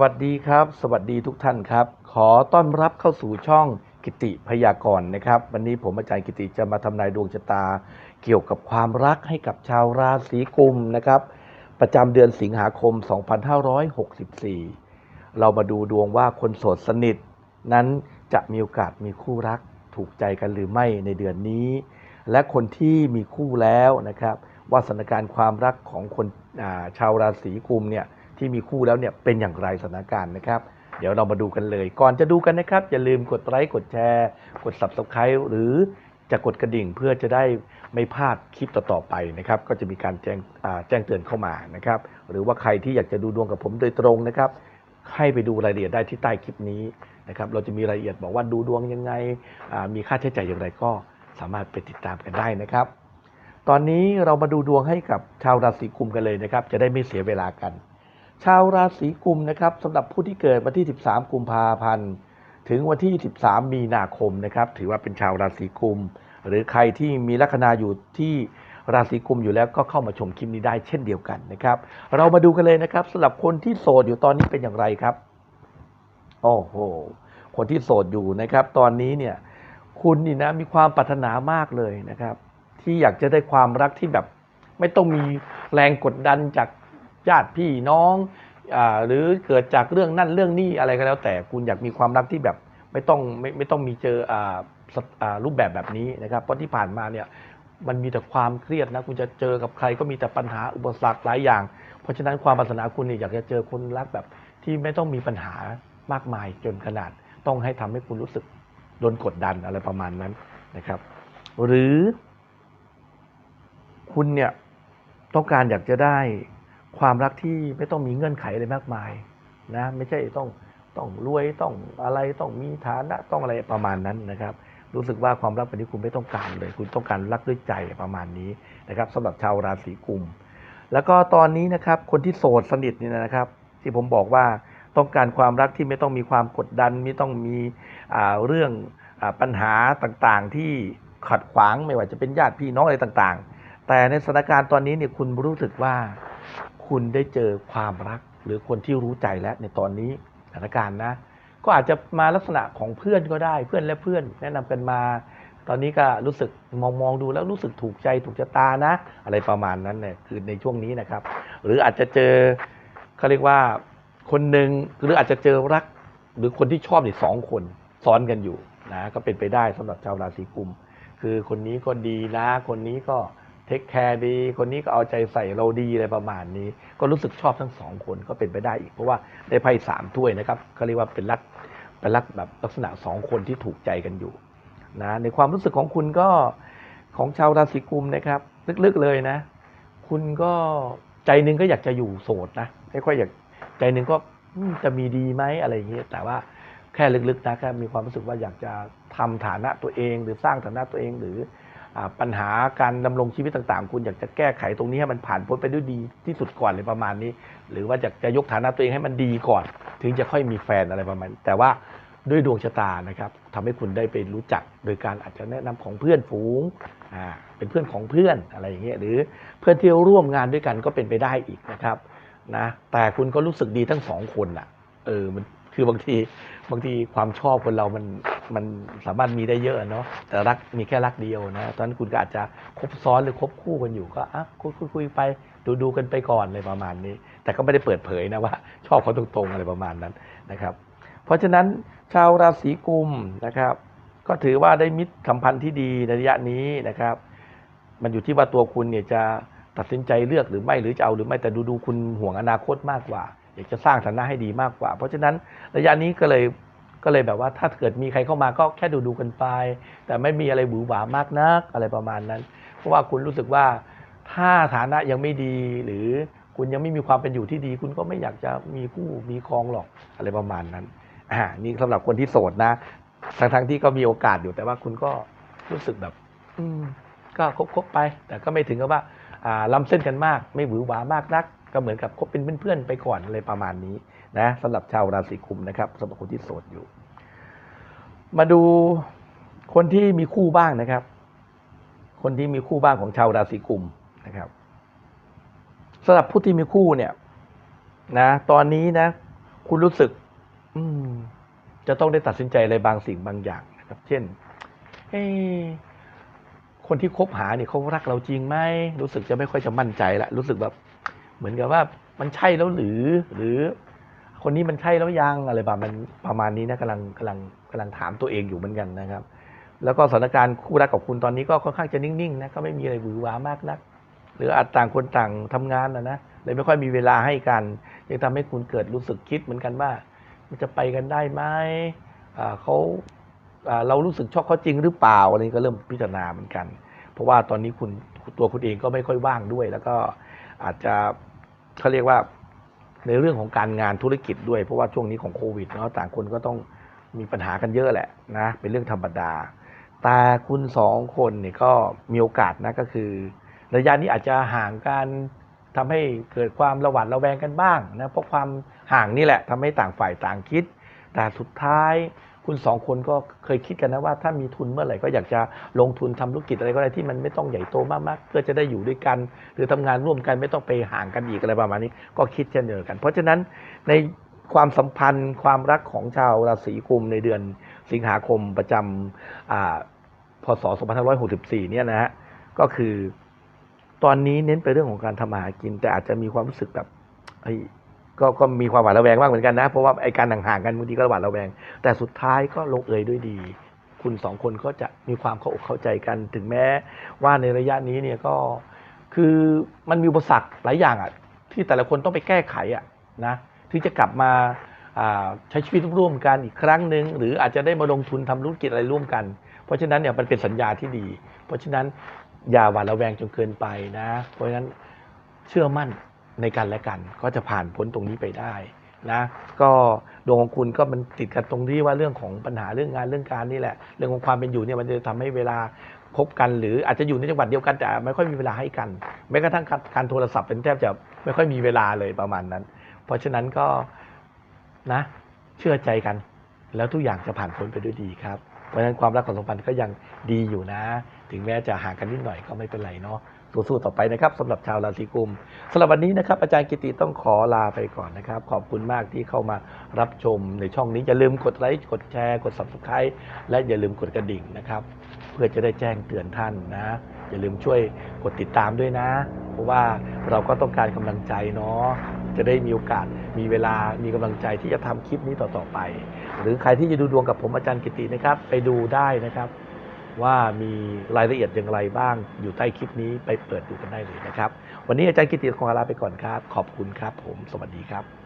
วัสดีครับ สวัสดีทุกท่านครับ ขอต้อนรับเข้าสู่ช่องกิติพยากรณ์นะครับ วันนี้ผมอาจารย์กิติจะมาทำนายดวงชะตา เกี่ยวกับความรักให้กับชาวราศีกุมนะครับ ประจำเดือนสิงหาคม 2564 เรามาดูดวงว่าคนโสดสนิท นั้นจะมีโอกาสมีคู่รักถูกใจกันหรือไม่ในเดือนนี้ และคนที่มีคู่แล้วนะครับว่าสถานการณ์ความรักของคนอ่าชาวราศีกุมเนี่ย ที่มีคู่แล้วเนี่ยเป็นอย่างไรสถานการณ์นะครับ เดี๋ยวเรามาดูกันเลย ก่อนจะดูกันนะครับ อย่าลืมกดไลค์กดแชร์ กด subscribe หรือจะกดกระดิ่งเพื่อจะได้ไม่พลาดคลิปต่อๆไปนะครับ ก็จะมีการแจ้งแจ้งเตือนเข้ามานะครับ หรือว่าใครที่อยากจะดูดวงกับผมโดยตรงนะครับ ให้ไปดูรายละเอียดได้ที่ใต้คลิปนี้นะครับ เราจะมีรายละเอียดบอกว่าดูดวงยังไงมีค่าใช้จ่ายอย่างไรก็สามารถไปติดตามกันได้นะครับ ตอนนี้เรามาดูดวงให้กับชาวราศีกุมกันเลยนะครับ จะได้ไม่เสียเวลากัน ชาวราศีกุมนะครับสำหรับผู้ที่เกิดวันที่ 13 กุมภาพันธ์ ถึงวันที่ 13 มีนาคมนะครับ ถือว่าเป็นชาวราศีกุม หรือใครที่มีลัคนาอยู่ที่ราศีกุมอยู่แล้วก็เข้ามาชมคลิปนี้ได้เช่นเดียวกันนะครับ เรามาดูกันเลยนะครับสำหรับคนที่โสดอยู่ตอนนี้เป็นอย่างไรครับ โอ้โห คนที่โสดอยู่นะครับ ตอนนี้เนี่ย คุณนี่นะมีความปรารถนามากเลยนะครับ ที่อยากจะได้ความรักที่แบบ ไม่ต้องมีแรงกดดันจาก ญาติพี่น้องอหรือเกิดจากเรื่องนั่นเรื่องนี้อะไรก็แล้วแต่คุณอยากมีความรักที่แบบไม่ต้องไม่ไม่ต้องมีเจออรูปแบบแบบนี้นะครับเพราะที่ผ่านมาเนี่ยมันมีแต่ความเครียดนะคุณจะเจอกับใครก็มีแต่ปัญหาอุปสรรคหลายอย่าง เพราะฉะนั้นความปรารถนาคุณเนี่ยอยากจะเจอคนรักแบบที่ไม่ต้องมีปัญหามากมายจนขนาด ต้องให้ทำให้คุณรู้สึกโดนกดดันอะไรประมาณนั้นนะครับ หรือคุณเนี่ยต้องการอยากจะได้ ความรักที่ไม่ต้องมีเงื่อนไขอะไรมากมายนะไม่ใช่ต้องต้องรวยต้องอะไรต้องมีฐานะต้องอะไรประมาณนั้นนะครับ รู้สึกว่าความรักแบบนี้คุณไม่ต้องการเลย คุณต้องการรักด้วยใจประมาณนี้นะครับสำหรับชาวราศีกุม แล้วก็ตอนนี้นะครับคนที่โสดสนิทนี่นะครับ ที่ผมบอกว่าต้องการความรักที่ไม่ต้องมีความกดดัน ไม่ต้องมีเรื่องอปัญหาต่างๆ ที่ขัดขวางไม่ว่าจะเป็นญาติพี่น้องอะไรต่างๆ แต่ในสถานการณ์ตอนนี้เนี่ยคุณรู้สึกว่า คุณได้เจอความรัก หรือคนที่รู้ใจแล้วในตอนนี้สถานการณ์นะ ก็อาจจะมาลักษณะของเพื่อนก็ได้เพื่อนและเพื่อน แนะนำกันมา ตอนนี้ก็รู้สึกมองมองดูแล้วรู้สึกถูกใจถูกชะตานะ อะไรประมาณนั้นเนี่ยคือในช่วงนี้นะครับ หรืออาจจะเจอเขาเรียกว่าคนหนึ่งหรืออาจจะเจอรัก หรือคนที่ชอบอีกสองคนซ้อนกันอยู่นะก็เป็นไปได้สำหรับชาวราศีกุม คือคนนี้ก็ดีนะ คนนี้ก็ เทคแคร์ดี คนนี้ก็เอาใจใส่เราดีอะไรประมาณนี้ ก็รู้สึกชอบทั้งสองคนก็เป็นไปได้อีก เพราะว่าได้ไพ่สามถ้วยนะครับเขาเรียกว่าเป็นรักเป็นรักแบบลักษณะสองคนที่ถูกใจกันอยู่นะในความรู้สึกของคุณก็ของชาวราศีกุมนะครับ ลึกๆเลยนะ คุณก็ใจนึงก็อยากจะอยู่โสดนะไม่ค่อยอยากใจนึงก็จะมีดีไหมอะไรอย่างเงี้ยแต่ว่าแค่ลึกๆนะแค่มีความรู้สึกว่าอยากจะทำฐานะตัวเอง หรือสร้างฐานะตัวเองหรือ ปัญหาการดำรงชีวิตต่างๆ คุณอยากจะแก้ไขตรงนี้ให้มันผ่านพ้นไปด้วยดีที่สุดก่อนเลยประมาณนี้ หรือว่าอยากจะยกฐานะตัวเองให้มันดีก่อน ถึงจะค่อยมีแฟนอะไรประมาณนี้แต่ว่าด้วยดวงชะตานะครับทำให้คุณได้ไปรู้จักโดยการอาจจะแนะนำของเพื่อนฝูงอ่าเป็นเพื่อนของเพื่อนอะไรอย่างเงี้ยหรือเพื่อนที่ร่วมงานด้วยกันก็เป็นไปได้อีกนะครับนะแต่คุณก็รู้สึกดีทั้งสองคนอะเออมัน คือบางทีบางทีความชอบคนเรามันมันสามารถมีได้เยอะเนาะแต่รักมีแค่รักเดียวนะตอนนั้นคุณก็อาจจะคบซ้อนหรือคบคู่กันอยู่ก็อะคุยคุยคยไปดูดูกันไปก่อนเลยประมาณนี้ แต่ก็ไม่ได้เปิดเผยนะว่า ชอบเขาตรงๆอะไรประมาณนั้นนะครับ เพราะฉะนั้นชาวราศีกุมนะครับ ก็ถือว่าได้มิตรสัมพันธ์ที่ดีในระยะนี้นะครับ มันอยู่ที่ว่าตัวคุณเนี่ยจะตัดสินใจเลือกหรือไม่หรือจะเอาหรือไม่แต่ดูดูคุณห่วงอนาคตมากกว่า อยากจะสร้างฐานะให้ดีมากกว่า เพราะฉะนั้นระยะนี้ก็เลยก็เลยแบบว่าถ้าเกิดมีใครเข้ามาก็แค่ดูดูกันไป แต่ไม่มีอะไรหวือหวามากนักอะไรประมาณนั้น เพราะว่าคุณรู้สึกว่าถ้าฐานะยังไม่ดีหรือคุณยังไม่มีความเป็นอยู่ที่ดี คุณก็ไม่อยากจะมีคู่มีครองหรอกอะไรประมาณนั้นอ่านี่สำหรับคนที่โสดนะทั้งทั้งที่ก็มีโอกาสอยู่แต่ว่าคุณก็รู้สึกแบบ อืม ก็คบคบไป แต่ก็ไม่ถึงกับว่า อ่าล้ำเส้นกันมาก ไม่หวือหวามากนัก ก็เหมือนกับคบเป็นเพื่อนๆไปก่อนอะไรประมาณนี้นะสำหรับชาวราศีกุมนะครับสำหรับคนที่โสดอยู่ มาดูคนที่มีคู่บ้างนะครับ คนที่มีคู่บ้างของชาวราศีกุมนะครับสำหรับผู้ที่มีคู่เนี่ย นะ ตอนนี้นะ คุณรู้สึก อืม จะต้องได้ตัดสินใจอะไรบางสิ่งบางอย่างนะครับ เช่นเอคนที่คบหาเนี่ยเขารักเราจริงไหมรู้สึกจะไม่ค่อยจะมั่นใจละรู้สึกแบบ เหมือนกับว่ามันใช่แล้วหรือ หรือ คนนี้มันใช่แล้วยังอะไรประมาณประมาณนี้นะกำลังกำลังกำลังถามตัวเองอยู่เหมือนกันนะครับ แล้วก็สถานการณ์คู่รักกับคุณตอนนี้ก็ค่อนข้างจะนิ่งๆนะก็ไม่มีอะไรหวือหวามากนัก หรืออาจต่างคนต่างทำงานนะนะเลยไม่ค่อยมีเวลาให้กันยังทำให้คุณเกิดรู้สึกคิดเหมือนกันว่า มันจะไปกันได้ไหมเขาอ่าเรารู้สึกชอบเขาจริงหรือเปล่าอะไรนี้ก็เริ่มพิจารณาเหมือนกัน เพราะว่าตอนนี้คุณตัวคุณเองก็ไม่ค่อยว่างด้วย แล้วก็ อาจจะเขาเรียกว่าในเรื่องของการงานธุรกิจด้วยเพราะว่าช่วงนี้ของโควิดเนาะต่างคนก็ต้องมีปัญหากันเยอะแหละนะเป็นเรื่องธรรมดา แต่คุณสองคนเนี่ยก็มีโอกาสนะก็คือระยะนี้อาจจะห่างกันทำให้เกิดความระหวาดระแวงกันบ้างนะเพราะความห่างนี่แหละทำให้ต่างฝ่ายต่างคิด แต่สุดท้าย คุณสองคนก็เคยคิดกันนะว่าถ้ามีทุนเมื่อไหร่ก็อยากจะลงทุนทำธุรกิจอะไรก็ได้ที่มันไม่ต้องใหญ่โตมากๆเพื่อจะได้อยู่ด้วยกัน หรือทำงานร่วมกันไม่ต้องไปห่างกันอีกอะไรประมาณนี้ ก็คิดเช่นเดียวกัน เพราะฉะนั้นในความสัมพันธ์ความรักของชาวราศีกุมในเดือนสิงหาคมประจำพศ 2564 เนี่ยนะฮะก็คือตอนนี้เน้นไปเรื่องของการทำมาหากิน แต่อาจจะมีความรู้สึกแบบเฮ้ย ก็ก็มีความหวาดระแวงบ้างเหมือนกันนะ เพราะว่าไอการห่างๆกันบางทีก็หวาดระแวง แต่สุดท้ายก็ลงเอยด้วยดี คุณสองคนก็จะมีความเข้าอกเข้าใจกัน ถึงแม้ว่าในระยะนี้เนี่ยก็คือมันมีอุปสรรคหลายอย่างอะที่แต่ละคนต้องไปแก้ไขอะนะที่จะกลับมาอ่าใช้ชีวิตร่วมกันอีกครั้งหนึ่งหรืออาจจะได้มาลงทุนทำธุรกิจอะไรร่วมกัน เพราะฉะนั้นเนี่ยมันเป็นสัญญาที่ดี เพราะฉะนั้นอย่าหวาดระแวงจนเกินไปนะ เพราะฉะนั้นเชื่อมั่น ในกันและกัน ก็จะผ่านพ้นตรงนี้ไปได้นะก็ดวงของคุณก็มันติดกันตรงที่ว่าเรื่องของปัญหาเรื่องงานเรื่องการนี่แหละ เรื่องของความเป็นอยู่เนี่ยมันจะทำให้เวลาพบกันหรืออาจจะอยู่ในจังหวัดเดียวกันแต่ไม่ค่อยมีเวลาให้กันแม้กระทั่งการโทรศัพท์เป็นแทบจะไม่ค่อยมีเวลาเลยประมาณนั้น เพราะฉะนั้นก็นะเชื่อใจกัน แล้วทุกอย่างจะผ่านพ้นไปด้วยดีครับเพราะฉะนั้นความรักของสัมพันธ์ก็ยังดีอยู่นะ ถึงแม้จะห่างกันนิดหน่อยก็ไม่เป็นไรเนาะ สู้ๆต่อไปนะครับสำหรับชาวราศีกุมสำหรับวันนี้นะครับอาจารย์กิติต้องขอลาไปก่อนนะครับ ขอบคุณมากที่เข้ามารับชมในช่องนี้อย่าลืมกดไลค์กดแชร์กด subscribe และอย่าลืมกดกระดิ่งนะครับ เพื่อจะได้แจ้งเตือนท่านนะ อย่าลืมช่วยกดติดตามด้วยนะ เพราะว่าเราก็ต้องการกำลังใจเนาะจะได้มีโอกาสมีเวลามีกำลังใจที่จะทำคลิปนี้ต่อๆไป หรือใครที่จะดูดวงกับผมอาจารย์กิตินะครับ ไปดูได้นะครับ ว่ามีรายละเอียดอย่างไรบ้างอยู่ใต้คลิปนี้ไปเปิดดูกันได้เลยนะครับ วันนี้อาจารย์กิติขอลาไปก่อนครับ ขอบคุณครับผม สวัสดีครับ